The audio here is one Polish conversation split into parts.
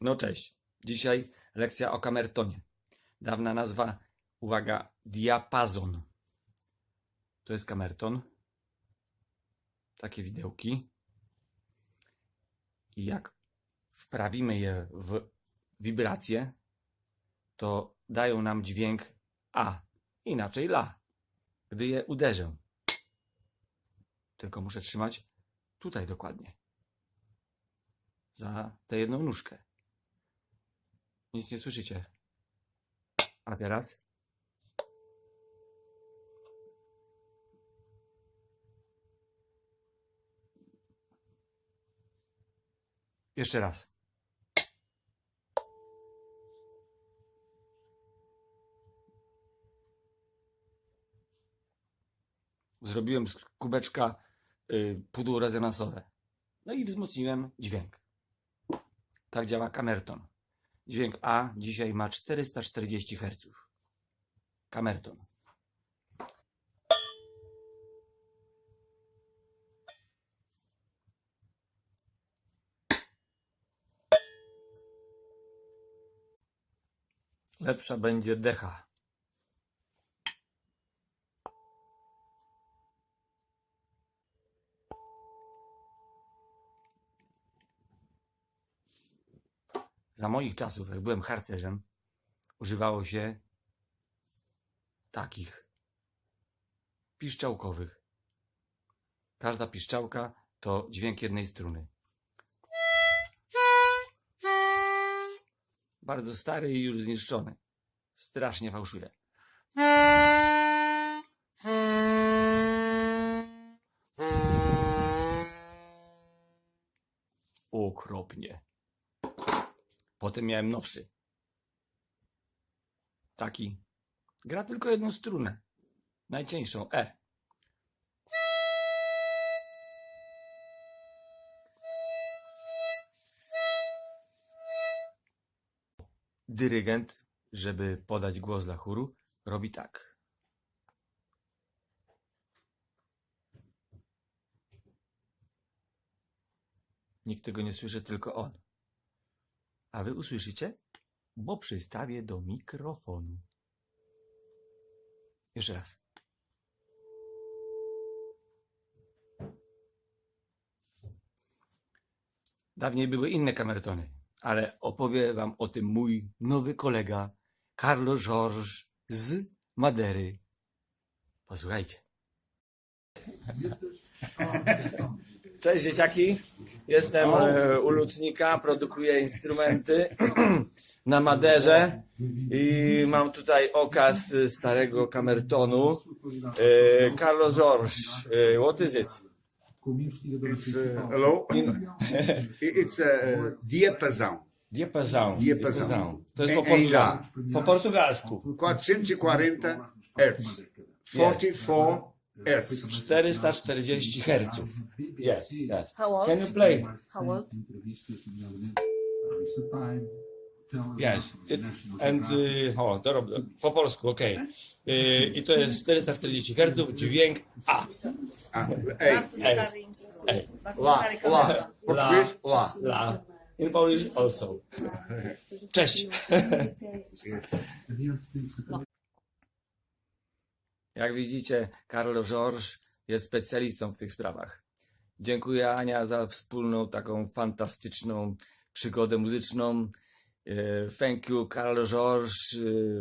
No cześć. Dzisiaj lekcja o kamertonie. Dawna nazwa, uwaga, diapazon. To jest kamerton. Takie widełki. I jak wprawimy je w wibrację, to dają nam dźwięk A, inaczej La. Gdy je uderzę. Tylko muszę trzymać tutaj dokładnie. Za tę jedną nóżkę. Nic nie słyszycie. A teraz? Jeszcze raz. Zrobiłem z kubeczka y, pudło rezonansowe. No i wzmocniłem dźwięk. Tak działa kamerton. Dźwięk A dzisiaj ma 440 Hz. Kamerton. Lepsza będzie decha. Za moich czasów, jak byłem harcerzem, używało się takich piszczałkowych. Każda piszczałka to dźwięk jednej struny. Bardzo stary i już zniszczony. Strasznie fałszuje. Okropnie. Potem miałem nowszy. Taki. Gra tylko jedną strunę. Najcieńszą E. Dyrygent, żeby podać głos dla chóru, robi tak. Nikt tego nie słyszy, tylko on. A wy usłyszycie? Bo przystawię do mikrofonu. Jeszcze raz. Dawniej były inne kamertony, ale opowie wam o tym mój nowy kolega, Carlo George z Madery. Posłuchajcie. Cześć dzieciaki, jestem e, u lutnika, produkuję instrumenty na Maderze i mam tutaj okaz starego kamertonu. E, Carlo George, e, what is it? It's uh, hello. it's a diapasão. Diapazão. Diapasão. To jest po, portugal... Po portugalsku. 440 Hz. 44 Hz. 440 herców. Yes, yes. How old? Can you play? How old? Yes. It, and, y, o, to robię. Po polsku, okej. Y, I to jest 440 Hz, dźwięk A. Ei, Bardzo stary instrument. Ej. Bardzo lá, stary lá. kamerton. Português, lá. La. In Polish also. Cześć. Jak widzicie, Carlo George jest specjalistą w tych sprawach. Dziękuję Ania za wspólną taką fantastyczną przygodę muzyczną. Eh, Thank you, Carlo George.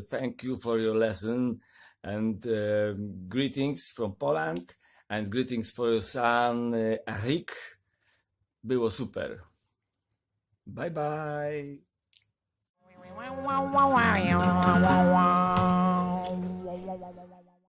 Thank you for your lesson. And eh, greetings from Poland. And greetings for your son, eh, Eric. Było super. Bye bye. wow wow wow wow wow wow wow